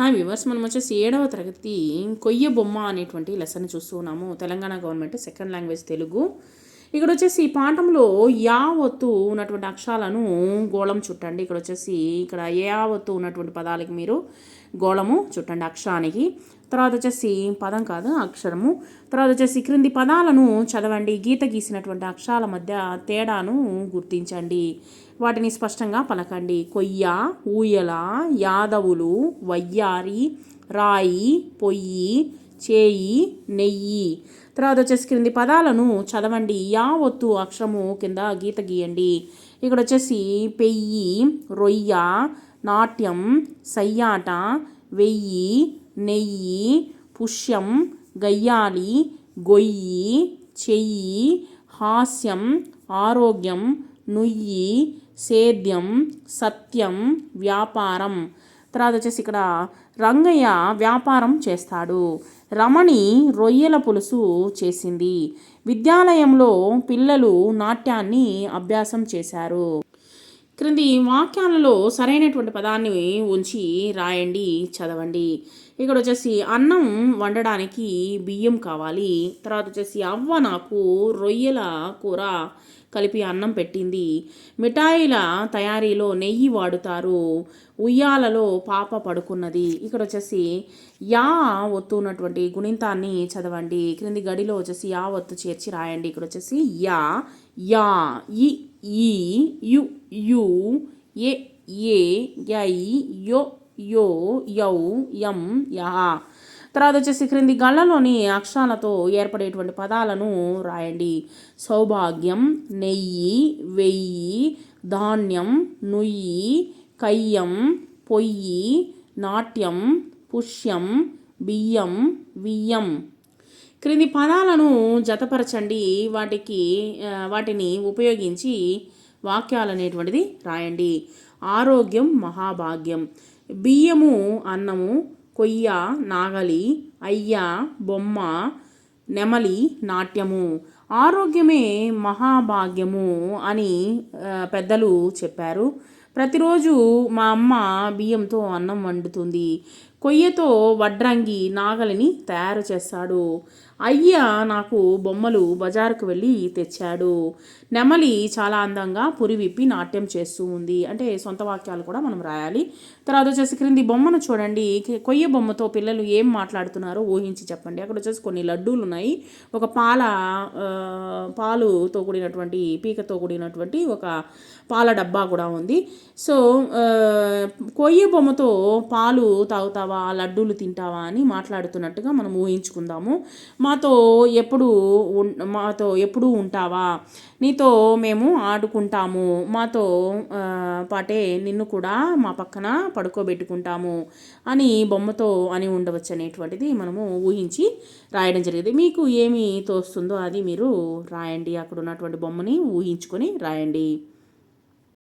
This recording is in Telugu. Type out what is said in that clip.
హాయ్ వివర్స్ మనం వచ్చేసి ఏడవ తరగతి కొయ్య బొమ్మ అనేటువంటి లెసన్ చూస్తూ ఉన్నాము. Telangana government second language Telugu. ఇక్కడ వచ్చేసి ఈ పాఠంలో యావత్తు ఉన్నటువంటి అక్షరాలను గోళం చుట్టండి. ఇక్కడ వచ్చేసి ఇక్కడ యావత్తు ఉన్నటువంటి పదాలకి మీరు గోళము చుట్టండి అక్షరానికి. తర్వాత వచ్చేసి పదం కాదు అక్షరము. తర్వాత వచ్చేసి క్రింది పదాలను చదవండి. గీత గీసినటువంటి అక్షరాల మధ్య తేడాను గుర్తించండి. వాటిని స్పష్టంగా పలకండి. కొయ్య ఊయల యాదవులు వయ్యారి రాయి పొయ్యి చేయి నెయ్యి. తర్వాత వచ్చేసి క్రింది పదాలను చదవండి. యా ఒత్తు అక్షరము కింద గీత గీయండి. ఇక్కడ వచ్చేసి పెయ్యి రొయ్య నాట్యం సయ్యాట వెయ్యి నెయ్యి పుష్యం గయ్యాలి గొయ్యి చెయ్యి హాస్యం ఆరోగ్యం నుయ్యి సేద్యం సత్యం వ్యాపారం. తర్వాత వచ్చేసి ఇక్కడ రంగయ్య వ్యాపారం చేస్తాడు. రమణి రొయ్యల పులుసు చేసింది. విద్యాలయంలో పిల్లలు నాట్యాన్ని అభ్యాసం చేశారు. క్రింది వాక్యాలలో సరైనటువంటి పదాన్ని ఉంచి రాయండి చదవండి. ఇక్కడ వచ్చేసి అన్నం వండడానికి బియ్యం కావాలి. తర్వాత వచ్చేసి అవ్వ నాకు రొయ్యల కూర కలిపి అన్నం పెట్టింది. మిఠాయిల తయారీలో నెయ్యి వాడుతారు. ఉయ్యాలలో పాప పడుకున్నది. ఇక్కడ వచ్చేసి యా ఒత్తు ఉన్నటువంటి గుణింతాన్ని చదవండి. క్రింది గడిలో వచ్చేసి యా ఒత్తు చేర్చి రాయండి. ఇక్కడ వచ్చేసి యా యా ఈ ఈ యు యు ఏ ఏ యై యో యో యౌ యం యా తర్వాత వచ్చేసి క్రింది గళ్ళలోని అక్షరాలతో ఏర్పడేటువంటి పదాలను రాయండి సౌభాగ్యం నెయ్యి వెయ్యి ధాన్యం నుయ్యి కయ్యం పొయ్యి నాట్యం పుష్యం బియ్యం వియ్యం క్రింది పదాలను జతపరచండి వాటికి వాటిని ఉపయోగించి వాక్యాలు అనేటువంటిది రాయండి. ఆరోగ్యం మహాభాగ్యం. బియ్యము అన్నము కొయ్య నాగలి అయ్య బొమ్మ నెమలి నాట్యము. ఆరోగ్యమే మహాభాగ్యము అని పెద్దలు చెప్పారు. ప్రతిరోజు మా అమ్మ బియ్యంతో అన్నం వండుతుంది. కొయ్యతో వడ్రంగి నాగలిని తయారు చేస్తాడు. అయ్య నాకు బొమ్మలు బజారుకు వెళ్ళి తెచ్చాడు. నెమలి చాలా అందంగా పురి విప్పి నాట్యం చేస్తూ ఉంది. అంటే సొంత వాక్యాలు కూడా మనం రాయాలి. తర్వాత వచ్చేసి క్రింది బొమ్మను చూడండి. కొయ్య బొమ్మతో పిల్లలు ఏం మాట్లాడుతున్నారో ఊహించి చెప్పండి. అక్కడ వచ్చేసి కొన్ని లడ్డూలు ఉన్నాయి. ఒక పాల పాలుతో కూడినటువంటి పీకతో కూడినటువంటి ఒక పాల డబ్బా కూడా ఉంది. సో కొయ్య బొమ్మతో పాలు తాగుతావా లడ్డూలు తింటావా అని మాట్లాడుతున్నట్టుగా మనం ఊహించుకుందాము. మాతో ఎప్పుడు మాతో ఎప్పుడూ ఉంటావా? నీతో మేము ఆడుకుంటాము. మాతో పాటే నిన్ను కూడా మా పక్కన పడుకోబెట్టుకుంటాము అని బొమ్మతో అని ఉండవచ్చు అనేటువంటిది మనము ఊహించి రాయడం జరిగింది. మీకు ఏమి తోస్తుందో అది మీరు రాయండి. అక్కడ ఉన్నటువంటి బొమ్మని ఊహించుకొని రాయండి.